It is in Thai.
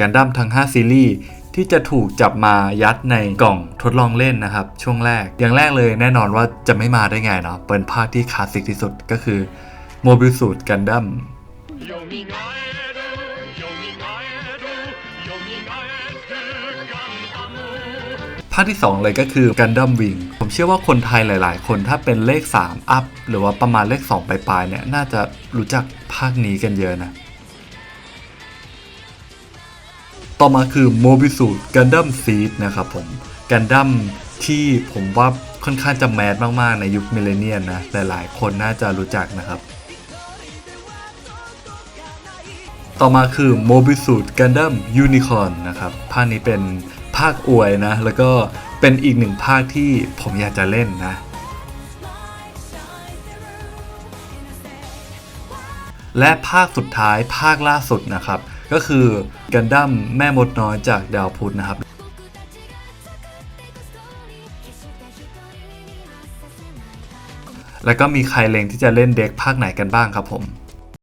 กันดั้มทั้ง 5 ซีรีส์ที่จะถูกจับมายัดในกล่องทดลองเล่นนะครับ ช่วงแรก อย่างแรกเลยแน่นอนว่าจะไม่มาได้ไงเนาะเป็นภาคที่คลาสสิกที่สุดก็คือโมบิลสูตรกันดั้มภาคที่ 2 เลยก็คือกันดั้มวิงผมเชื่อว่าคนไทยหลาย ๆ คนถ้าเป็นเลข 3 อัพ หรือว่าประมาณเลข 2 ปลายๆเนี่ยน่าจะรู้จักภาคนี้กันเยอะนะ ต่อมาคือโมบิสูกันดั้มซีดนะครับผมกันดั้มที่ผมว่าค่อนข้างจะแมสมาก ๆ ในยุคมิเลเนียนนะ หลาย ๆ คนน่าจะรู้จักนะครับ ต่อมาคือโมบิสูกันดั้มยูนิคอร์นนะครับ ภาคนี้เป็นภาคอวยนะ แล้วก็เป็นอีกหนึ่งภาคที่ผมอยากจะเล่นนะและภาคสุดท้ายภาคล่าสุดนะครับ ก็คือกันดั้มแม่มดน้อยจากดาวพุธนะครับ แล้วก็มีใครเลงที่จะเล่นเด็กภาคไหนกันบ้างครับผม